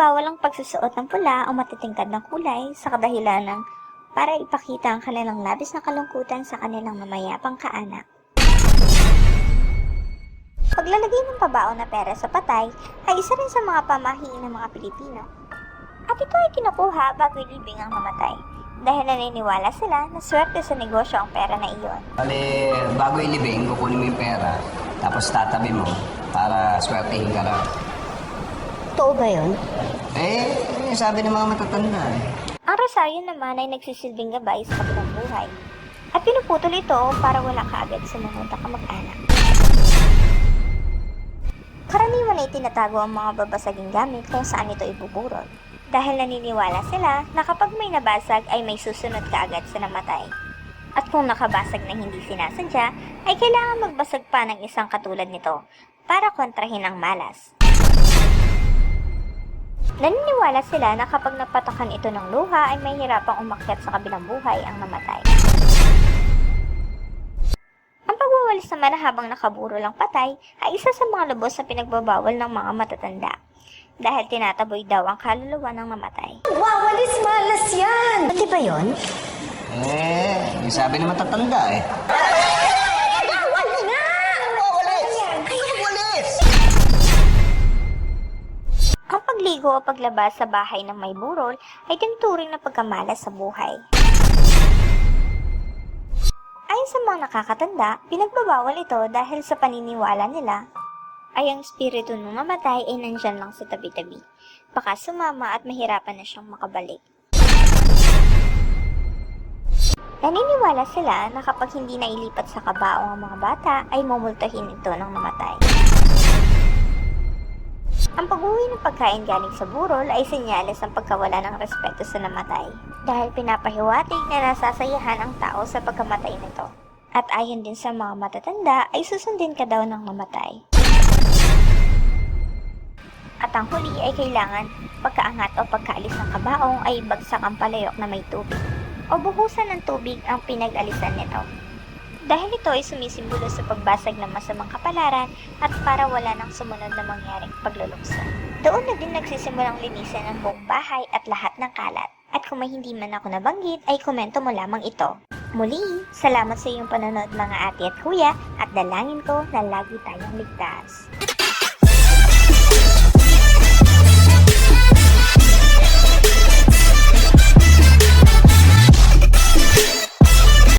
Ipinagbabawal ang pagsusuot ng pula o matitingkad ng kulay sa kadahilan para ipakita ang kanilang labis na kalungkutan sa kanilang mamayapang kaanak. Paglalagay ng pabaon na pera sa patay ay isa rin sa mga pamahiin ng mga Pilipino. At ito ay kinukuha bago ilibing ang namatay dahil naniniwala sila na swerte sa negosyo ang pera na iyon. Bali, bago ilibing, kukunin mo yung pera, tapos tatabi mo para swertihin ka raw. Totoo ba yun? Eh, sabi ng mga matatanda eh. Ang rosaryo naman ay nagsisilbing gabay sa kabilang buhay. At pinuputol ito para wala kaagad sa mga kamag-anak. Karaniwan ay tinatago ang mga babasaging gamit kung saan ito ibuburol. Dahil naniniwala sila na kapag may nabasag ay may susunod kaagad sa namatay. At kung nakabasag na hindi sinasadya, ay kailangan magbasag pa ng isang katulad nito para kontrahin ang malas. Naniniwala sila na kapag napatakan ito ng luha ay may hirapang umakyat sa kabilang buhay ang namatay. Ang pagwawalis naman na habang nakaburo lang patay ay isa sa mga lubos na pinagbabawal ng mga matatanda dahil tinataboy daw ang kaluluwa ng namatay. Wawalis malas yan! Pati ba yun? Eh, yung sabi ng matatanda eh. Pagligo o paglabas sa bahay ng may burol ay tinuturing na pagkamalas sa buhay. Ayon sa mga nakakatanda, pinagbabawal ito dahil sa paniniwala nila ay ang spiritu ng mamatay ay nandyan lang sa tabi-tabi. Baka sumama at mahirapan na siyang makabalik. Naniniwala sila na kapag hindi nailipat sa kabaong ang mga bata ay mumultahin ito ng namatay. Ang pag-uwi ng pagkain galing sa burol ay senyales ng pagkawala ng respeto sa namatay dahil pinapahiwatig na nasasayahan ang tao sa pagkamatay nito. At ayon din sa mga matatanda ay susundin ka daw ng mamatay. At ang huli ay kailangan pagkaangat o pagkaalis ng kabaong ay bagsak ang palayok na may tubig o buhusan ng tubig ang pinag-alisan nito. Dahil ito ay sumisimbolo sa pagbasag ng masamang kapalaran at para wala nang sumunod na mangyaring pagluluksa. Doon na din nagsisimulang linisan ang buong bahay at lahat ng kalat. At kung may hindi man ako nabanggit, ay komento mo lamang ito. Muli, salamat sa iyong panonood mga ate at kuya at dalangin ko na lagi tayong ligtas.